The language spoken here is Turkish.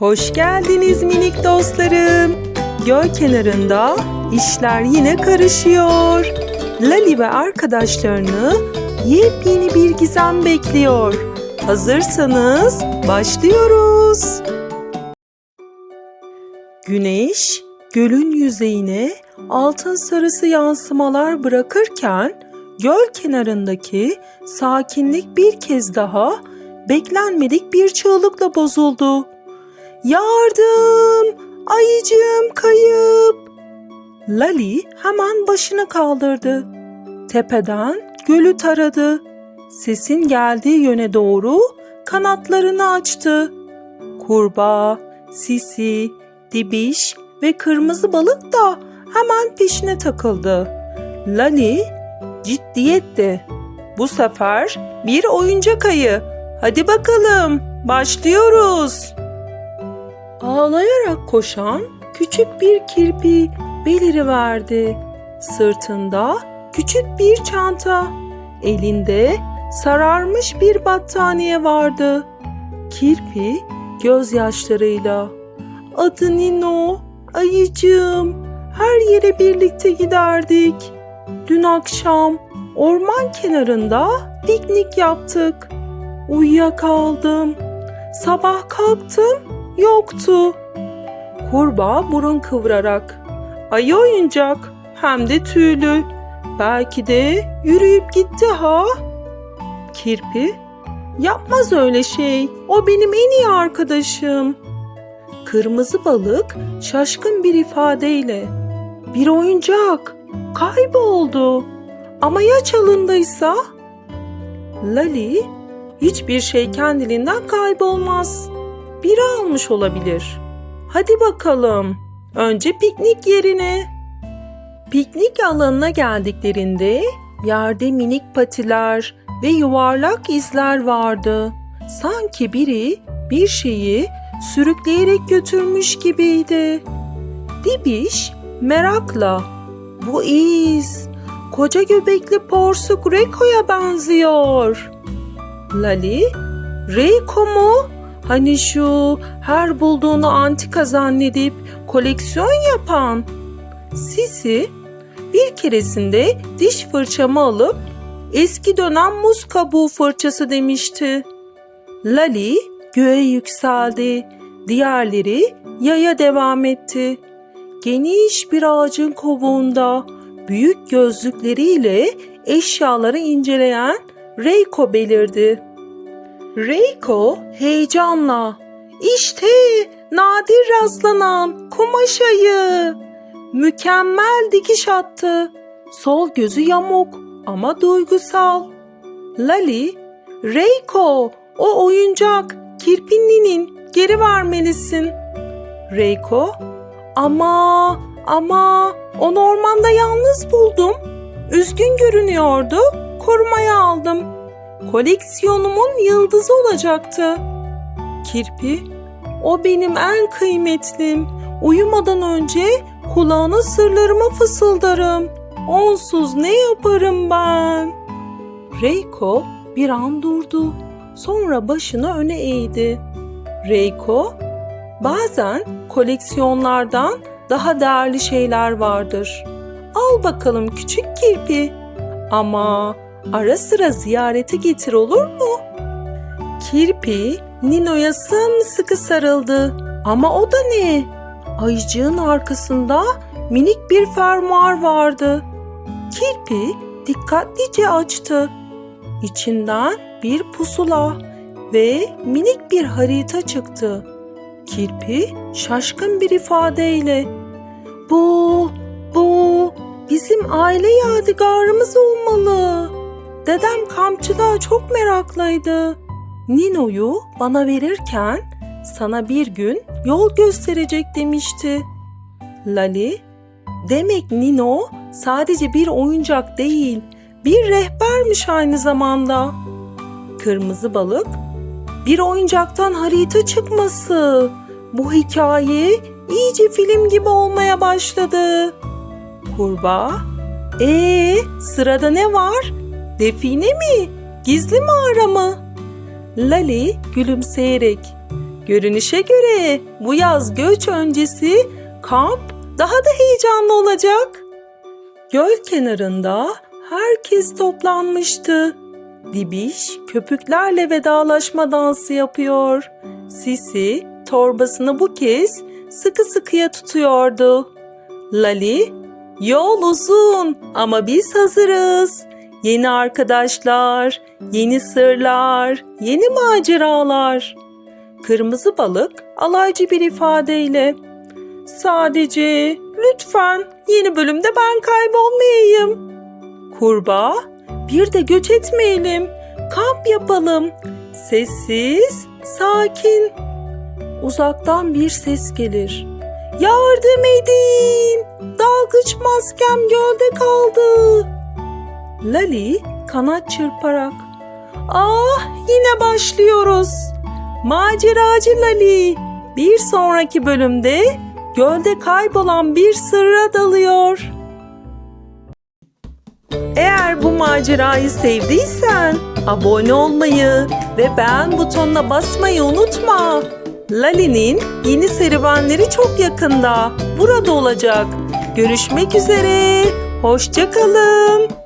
Hoş geldiniz minik dostlarım. Göl kenarında işler yine karışıyor. Lali ve arkadaşlarını yepyeni bir gizem bekliyor. Hazırsanız başlıyoruz. Güneş gölün yüzeyine altın sarısı yansımalar bırakırken göl kenarındaki sakinlik bir kez daha beklenmedik bir çığlıkla bozuldu. Yardım! Ayıcığım kayıp! Lali hemen başını kaldırdı. Tepeden gölü taradı. Sesin geldiği yöne doğru kanatlarını açtı. Kurbağa, sisi, dibiş ve kırmızı balık da hemen peşine takıldı. Lali ciddiyette. Bu sefer bir oyuncak ayı. Hadi bakalım başlıyoruz. Ağlayarak koşan küçük bir kirpi beliriverdi. Sırtında küçük bir çanta, elinde sararmış bir battaniye vardı. Kirpi gözyaşlarıyla Adı Nino, ayıcığım. Her yere birlikte giderdik. Dün akşam orman kenarında piknik yaptık. Uyuyakaldım. Sabah kalktım, yoktu. Kurbağa burun kıvırarak. Ayı oyuncak, hem de tüylü. Belki de yürüyüp gitti ha? Kirpi, yapmaz öyle şey. O benim en iyi arkadaşım. Kırmızı balık şaşkın bir ifadeyle bir oyuncak kayboldu. Ama ya çalındıysa? Lali hiçbir şey kendiliğinden kaybolmaz. Biri almış olabilir. Hadi bakalım. Önce piknik yerine. Piknik alanına geldiklerinde yerde minik patiler ve yuvarlak izler vardı. Sanki biri bir şeyi sürükleyerek götürmüş gibiydi. Dibiş merakla bu iz koca göbekli porsuk Reko'ya benziyor. Lali Reiko mu? Hani şu her bulduğunu antika zannedip koleksiyon yapan. Sisi bir keresinde diş fırçamı alıp eski dönem muz kabuğu fırçası demişti. Lali göğe yükseldi. Diğerleri yaya devam etti. Geniş bir ağacın kovuğunda büyük gözlükleriyle eşyaları inceleyen Reiko belirdi. Reiko heyecanla işte nadir rastlanan kumaş ayı. Mükemmel dikiş attı. Sol gözü yamuk ama duygusal. Lali, Reiko o oyuncak kirpinlinin geri vermelisin. Reiko, ama ama onu ormanda yalnız buldum. Üzgün görünüyordu, korumaya aldım. Koleksiyonumun yıldızı olacaktı. Kirpi, o benim en kıymetlim. Uyumadan önce kulağına sırlarımı fısıldarım. Onsuz ne yaparım ben? Reiko bir an durdu. Sonra başını öne eğdi. Reiko, bazen koleksiyonlardan daha değerli şeyler vardır. Al bakalım küçük kirpi. Ama ara sıra ziyarete getir olur mu? Kirpi Nino'ya sımsıkı sarıldı. Ama o da ne? Ayıcığın arkasında minik bir fermuar vardı. Kirpi dikkatlice açtı. İçinden bir pusula ve minik bir harita çıktı. Kirpi şaşkın bir ifadeyle "Bu, bu bizim aile yadigarımız olmalı. Dedem kampçılığa çok meraklıydı. Nino'yu bana verirken sana bir gün yol gösterecek demişti." Lali, demek Nino sadece bir oyuncak değil, bir rehbermiş aynı zamanda. Kırmızı balık, bir oyuncaktan harita çıkması. Bu hikaye iyice film gibi olmaya başladı. Kurbağa, ee sırada ne var? Define mi? Gizli mağara mı? Lali gülümseyerek, Görünüşe göre bu yaz göç öncesi kamp daha da heyecanlı olacak. Göl kenarında herkes toplanmıştı. Dibiş köpüklerle vedalaşma dansı yapıyor. Sisi torbasını bu kez sıkı sıkıya tutuyordu. Lali, yol uzun ama biz hazırız. Yeni arkadaşlar, yeni sırlar, yeni maceralar. Kırmızı balık alaycı bir ifadeyle Sadece lütfen yeni bölümde ben kaybolmayayım. Kurbağa, bir de göç etmeyelim. Kamp yapalım. Sessiz, sakin. Uzaktan bir ses gelir. Yardım edin! Dalgıç maskem gölde kaldı. Lali kanat çırparak. Ah yine başlıyoruz. Maceracı Lali bir sonraki bölümde gölde kaybolan bir sırra dalıyor. Eğer bu macerayı sevdiysen abone olmayı ve beğen butonuna basmayı unutma. Lali'nin yeni serüvenleri çok yakında. Burada olacak. Görüşmek üzere. Hoşça kalın.